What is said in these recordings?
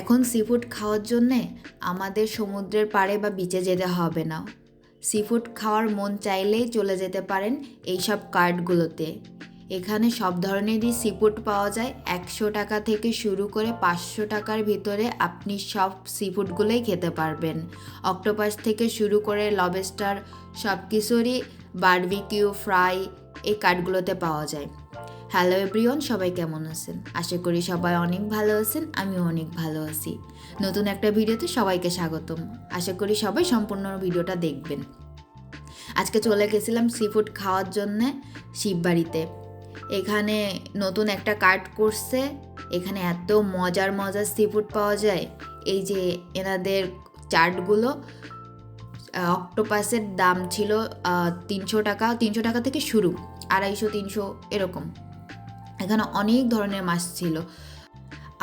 এখন sea food খাওয়ার জন্যে আমাদের সমুদ্রের পাড়ে বা বিচে যেতে হবে না। সি ফুড খাওয়ার মন চাইলেই চলে যেতে পারেন এইসব কার্ডগুলোতে এখানে সব ধরনেরই সি ফুড পাওয়া যায়। একশো টাকা থেকে শুরু করে পাঁচশো টাকার ভিতরে আপনি সব সি ফুডগুলোই খেতে পারবেন। অক্টোপাস থেকে শুরু করে লবেস্টার সব কিছুরই বারবিকিউ ফ্রাই এই কার্ডগুলোতে পাওয়া যায়। হ্যালো এভরিওয়ান সবাই কেমন আছেন? আশা করি সবাই অনেক ভালো আছেন, আমিও অনেক ভালো আছি। নতুন একটা ভিডিওতে সবাইকে স্বাগতম। আশা করি সবাই সম্পূর্ণ ভিডিওটা দেখবেন। আজকে চলে গেছিলাম সি ফুড খাওয়ার জন্যে শিববাড়িতে। এখানে নতুন একটা কার্ড করছে। এখানে এত মজার মজার সি ফুড পাওয়া যায়। এই যে এনাদের চার্টগুলো অক্টোপাসের দাম ছিল তিনশো টাকা তিনশো টাকা থেকে শুরু, আড়াইশো, তিনশো, এরকম। এখানে অনেক ধরনের মাছ ছিল।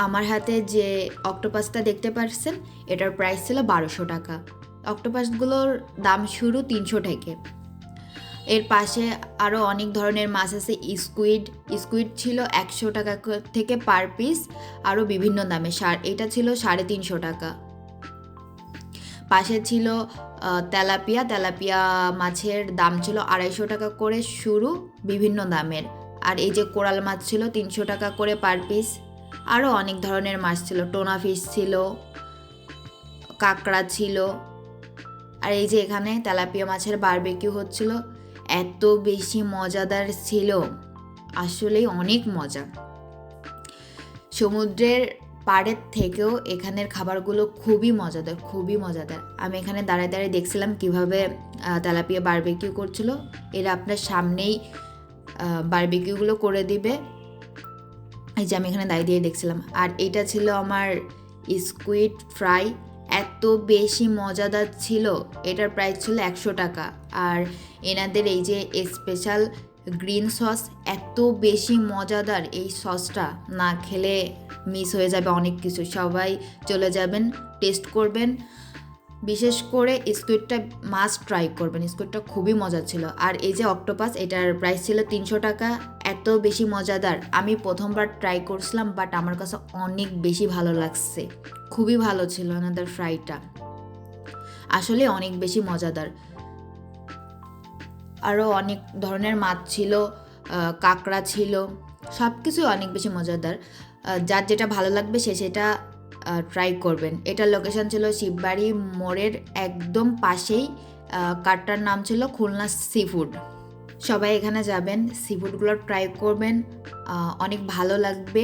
আমার হাতে যে অক্টোপাসটা দেখতে পাচ্ছেন এটার প্রাইস ছিল বারোশো টাকা। অক্টোপাসগুলোর দাম শুরু তিনশো থেকে। এর পাশে আরও অনেক ধরনের মাছ আছে স্কুইড স্কুইড ছিল একশো টাকা থেকে পার পিস আরও বিভিন্ন দামে। সার, এটা ছিল সাড়ে তিনশো টাকা। পাশে ছিল তেলাপিয়া। তেলাপিয়া মাছের দাম ছিল আড়াইশো টাকা করে শুরু, বিভিন্ন দামের। আর এই যে কোরাল মাছ ছিল তিনশো টাকা করে পার পিস। আরও অনেক ধরনের মাছ ছিল, টোনা ফিশ ছিল, কাঁকড়া ছিল। আর এই যে এখানে তেলাপিয়া মাছের বারবেকিউ হচ্ছিল, এত বেশি মজাদার ছিল। আসলেই অনেক মজা। সমুদ্রের পাড়ের থেকেও এখানের খাবারগুলো খুবই মজাদার খুবই মজাদার। আমি এখানে দাঁড়ায় দাঁড়িয়ে দেখছিলাম কীভাবে তেলাপিয়া বারবেকিউ করছিল। এরা আপনার সামনেই বারবেকিউগুলো করে দিবে। এই যে আমি এখানে দায় দিয়ে দেখছিলাম। আর এটা ছিল আমার স্কুইড ফ্রাই এত বেশি মজাদার ছিল। এটার প্রাইস ছিল একশো টাকা। আর এনাদের এই যে স্পেশাল গ্রিন সস এত বেশি মজাদার এই সসটা না খেলে মিস হয়ে যাবে অনেক কিছু। সবাই চলে যাবেন টেস্ট করবেন। বিশেষ করে স্কুইডটা মাস্ট ট্রাই করবেন। স্কুইডটা খুবই মজা ছিল। আর এই যে অক্টোপাস এটার প্রাইস ছিল তিনশো টাকা। এত বেশি মজাদার। আমি প্রথমবার ট্রাই করছিলাম বাট আমার কাছে অনেক বেশি ভালো লাগছে। খুবই ভালো ছিল ওনাদের ফ্রাইটা আসলে অনেক বেশি মজাদার। আরও অনেক ধরনের মাছ ছিল কাঁকড়া ছিল সব কিছুই অনেক বেশি মজাদার। যার যেটা ভালো লাগবে সে সেটা ট্রাই করবেন। এটার লোকেশন ছিল শিববাড়ি মোড়ের একদম পাশেই। কারটার নাম ছিল খুলনা সি ফুড সবাই এখানে যাবেন সি ফুডগুলো ট্রাই করবেন। অনেক ভালো লাগবে।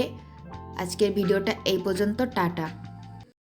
আজকের ভিডিওটা এই পর্যন্ত, টাটা।